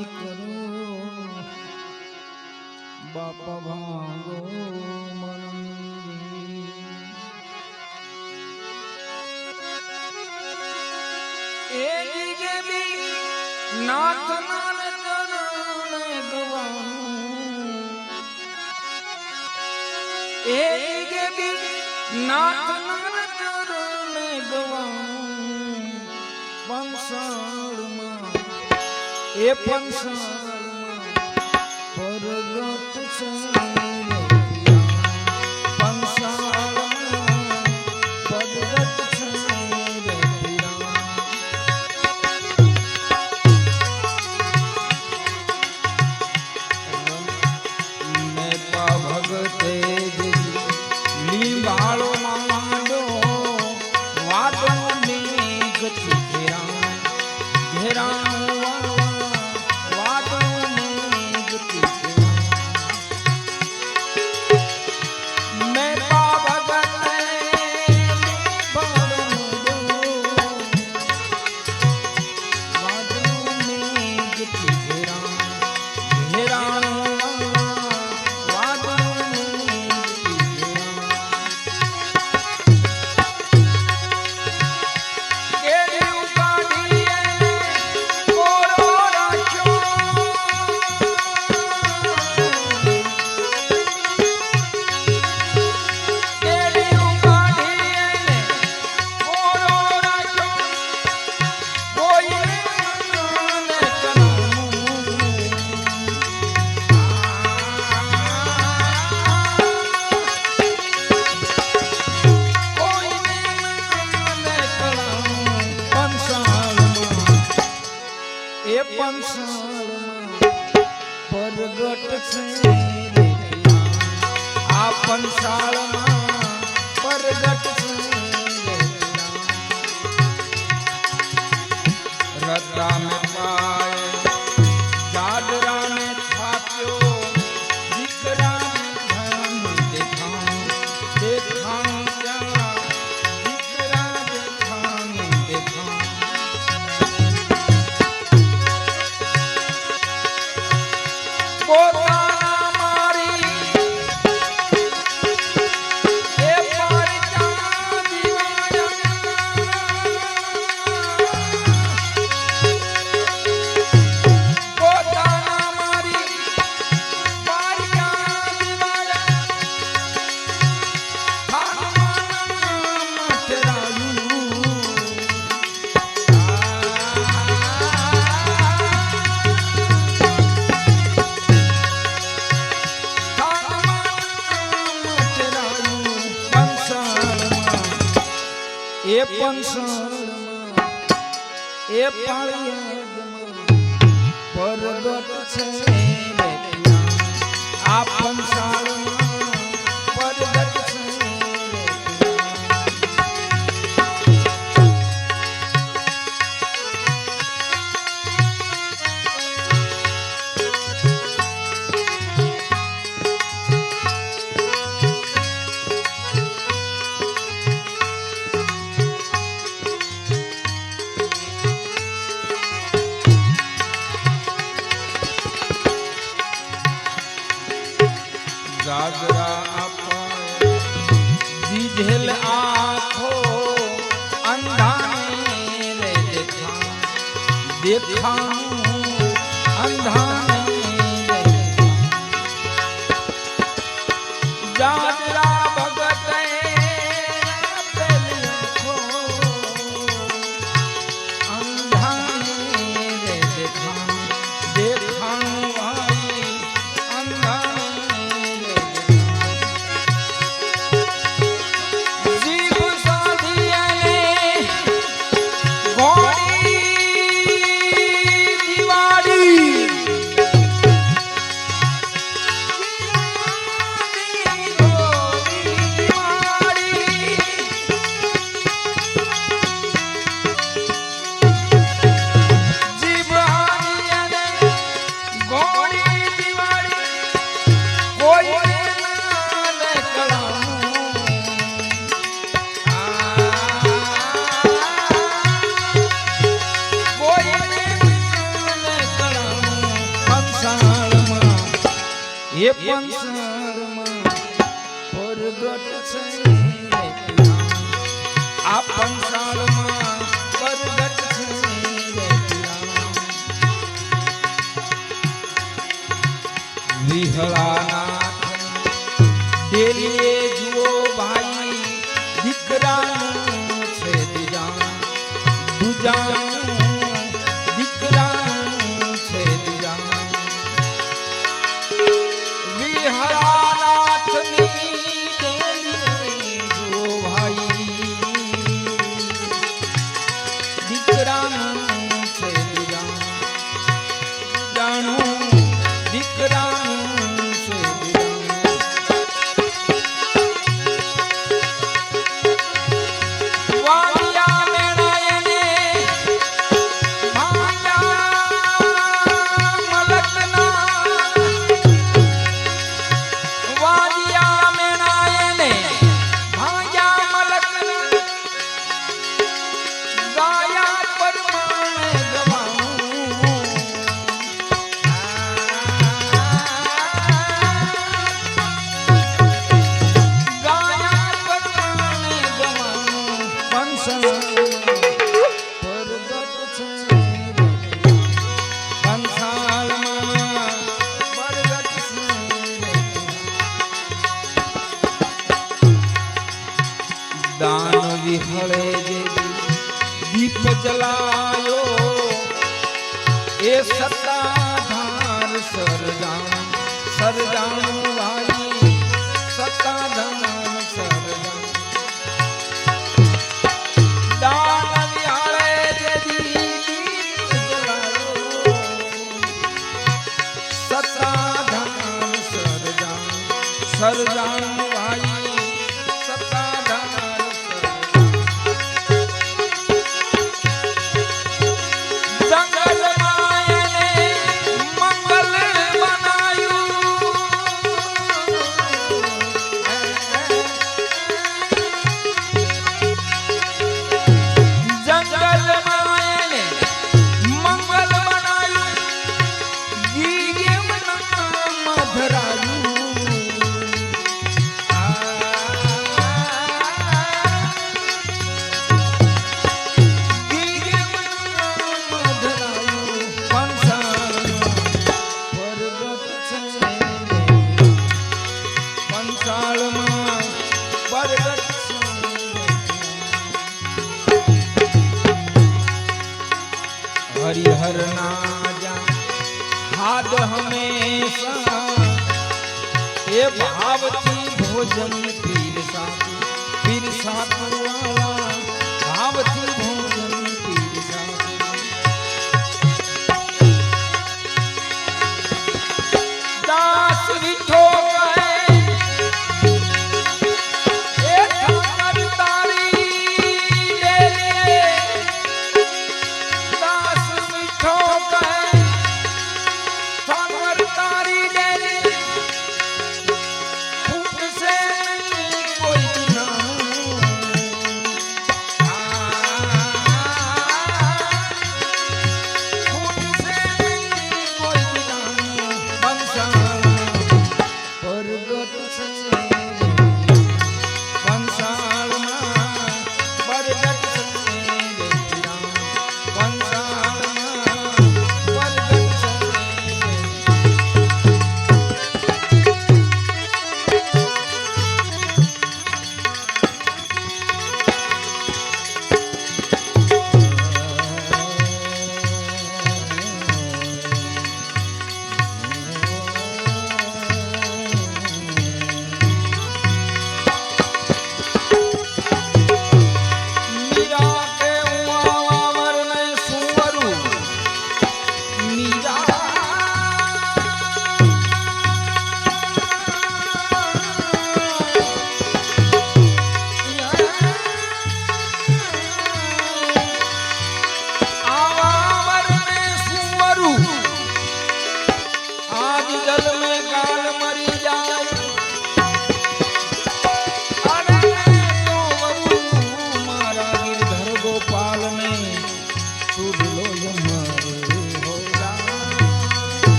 મારી કરો. બાપા ભાગો મનની એ જીગે બી નાથ નાન ગવાનું એ એ પણ ભરગટ છે. એ પંસળમાં એ પાળિયાદમાં પરગટ છે આ પંસાળમાં વિંધેલ આખો અંધારે દેખા દેખાણું અંધારે પિયા.